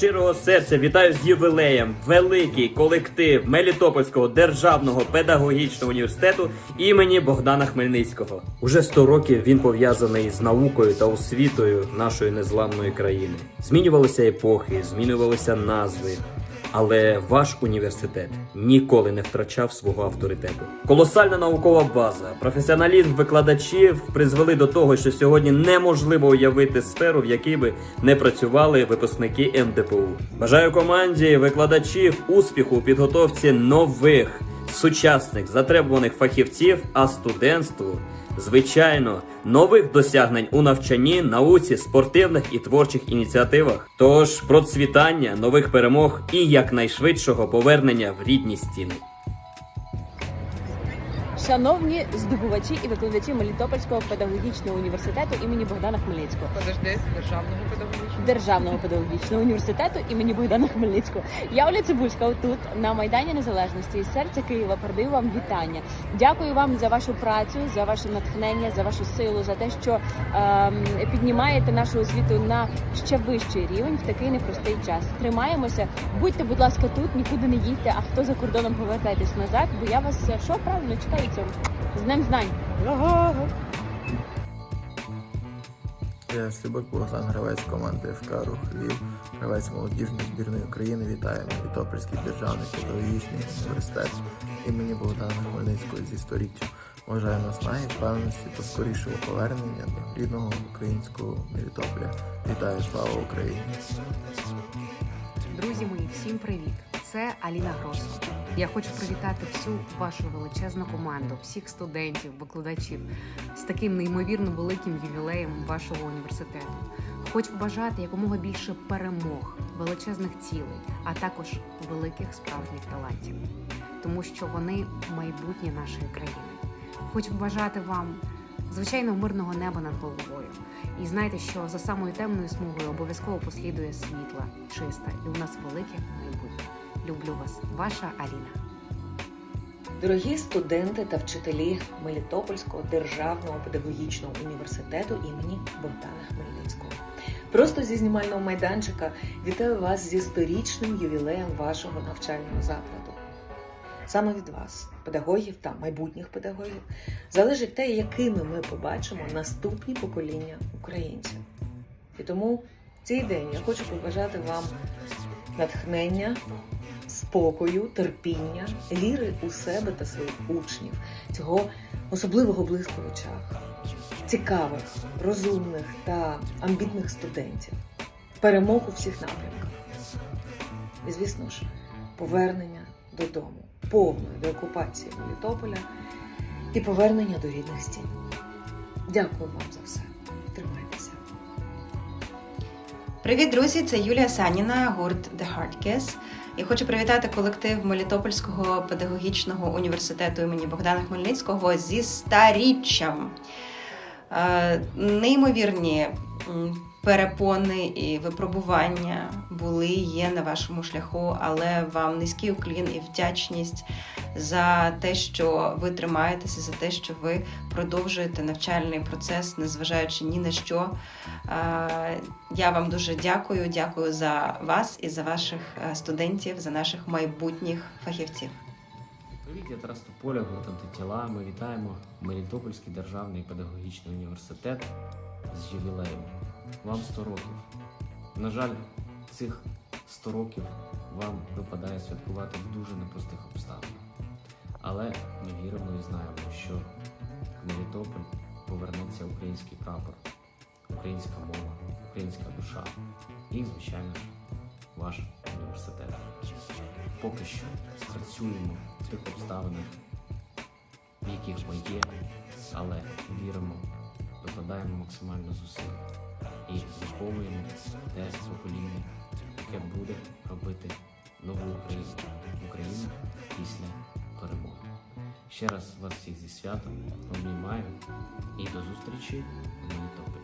щирого серця вітаю з ювілеєм великий колектив Мелітопольського державного педагогічного університету імені Богдана Хмельницького. Уже 100 років він пов'язаний з наукою та освітою нашої незламної країни. Змінювалися епохи, змінювалися назви. Але ваш університет ніколи не втрачав свого авторитету. Колосальна наукова база, професіоналізм викладачів призвели до того, що сьогодні неможливо уявити сферу, в якій би не працювали випускники МДПУ. Бажаю команді викладачів успіху у підготовці нових сучасних затребуваних фахівців, а студентству звичайно, нових досягнень у навчанні, науці, спортивних і творчих ініціативах. Тож процвітання, нових перемог і якнайшвидшого повернення в рідні стіни. Шановні здобувачі і викладачі Мелітопольського педагогічного університету імені Богдана Хмельницького, Подожди, державного педагогічного. Державного педагогічного університету імені Богдана Хмельницького. Я Оля Цибульська тут на Майдані Незалежності із серця Києва передаю вам вітання. Дякую вам за вашу працю, за ваше натхнення, за вашу силу, за те, що ем, піднімаєте нашу освіту на ще вищий рівень в такий непростий час. Тримаємося, будьте, будь ласка, тут, нікуди не їдьте. А хто за кордоном повертайтесь назад, бо я вас е, що правильно чекаю цьому з днем знань. Я Слібок Богдан, гравець команди ФК Рух Львів, гравець молодіжної збірної України. Вітаємо Вітопольський державний педагогічний університет імені Богдана Хмельницького зі сторіччя. Вважаю наснаги, впевненості та скорішого повернення до рідного українського Мелітополя. Вітаю, слава Україні! Друзі мої, всім привіт! Це Аліна Гросо. Я хочу привітати всю вашу величезну команду, всіх студентів, викладачів з таким неймовірно великим ювілеєм вашого університету. Хочу бажати якомога більше перемог, величезних цілей, а також великих справжніх талантів, тому що вони майбутнє нашої країни. Хочу бажати вам звичайно мирного неба над головою. І знайте, що за самою темною смугою обов'язково послідує світла, чиста, і у нас велике майбутнє. Люблю вас, ваша Аліна. Дорогі студенти та вчителі Мелітопольського державного педагогічного університету імені Богдана Хмельницького. Просто зі знімального майданчика вітаю вас зі сторічним ювілеєм вашого навчального закладу. Саме від вас, педагогів та майбутніх педагогів, залежить те, якими ми побачимо наступні покоління українців. І тому цей день я хочу побажати вам натхнення, спокою, терпіння, віри у себе та своїх учнів, цього особливого блиску в очах, цікавих, розумних та амбітних студентів, перемог у всіх напрямках. І, звісно ж, повернення додому, повної деокупації Мелітополя і повернення до рідних стін. Дякую вам за все. Тримайтеся. Привіт, друзі! Це Юлія Саніна, гурт The Hard Kiss. Я хочу привітати колектив Мелітопольського педагогічного університету імені Богдана Хмельницького зі старіччям. Е, Неймовірні перепони і випробування були є на вашому шляху, але вам низький уклін і вдячність за те, що ви тримаєтеся, за те, що ви продовжуєте навчальний процес, незважаючи ні на що. Я вам дуже дякую. Дякую за вас і за ваших е, студентів, за наших майбутніх фахівців. Привіт, я Тарас Тополя, гурт антитіла. Ми вітаємо Мелітопольський державний педагогічний університет з ювілеєм. Вам 100 років. На жаль, цих 100 років вам випадає святкувати в дуже непростих обставинах. Але ми віримо і знаємо, що в Мелітополь повернеться український прапор, українська мова, українська душа і, звичайно ваш університет. Поки що працюємо в тих обставинах, в яких ми є, але віримо, докладаємо максимально зусиль і виховуємо те покоління, яке буде робити нову Україну, Україну після перемоги. Ще раз вас всіх зі святом обіймаю і до зустрічі в Мелітополі.